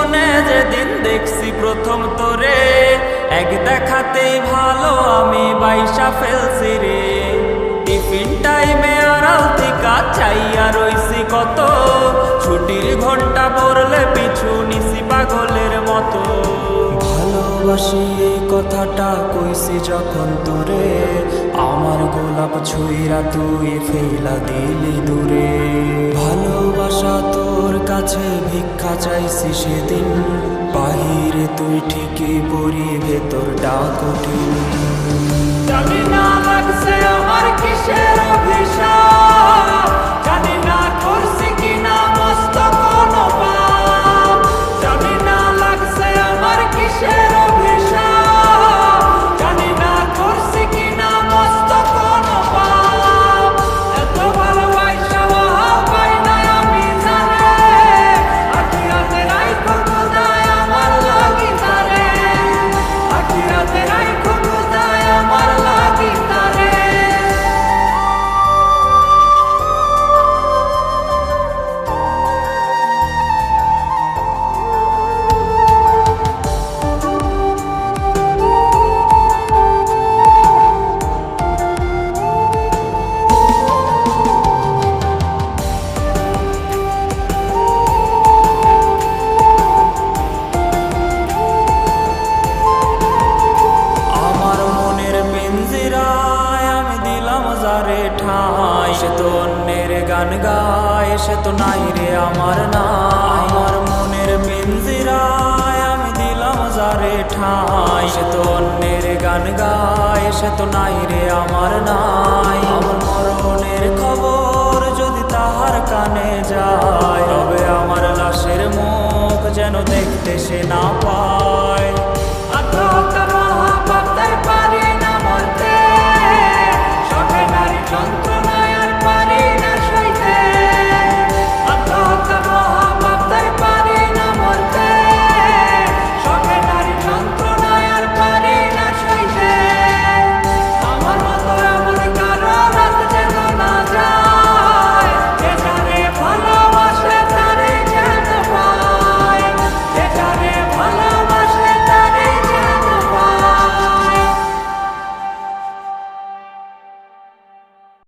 জীবনে যেদিন দেখছি প্রথম তোরে, এক দেখাতেই ভালো আমি বাইসা ফেলছি রে। টিফিন টাইমে আড়াল থিকা চাইয়া ওইসি কত, ছুটির ঘণ্টা পড়লে পিছু নিসি পাগলের মতো। ভালোবাসি কথাটা কইছি যখন তোরে। আমার গোলাপ ছুঁইরা তুই ফেলা দিলি দূরে। ভালোবাসা তোর কাছে ভিক্ষা চাইছি সেদিন। বাহিরে তুই ঠিকই পরি ভেতর ডাক আমার কিসের অভিশাপ। ঠাই সে তো অন্যের গান গায়, সে তো নাই রে আমার না আমার মনের পিঞ্জিরায় আমি দিলাম যারে ঠাই। সে তো অন্যের গান গায়, সে তো নাই রে আমার নাই। আমার মরণের খবর যদি তাহার কানে যায়, তবে আমার লাশের মুখ যেন দেখতে সে না পায়।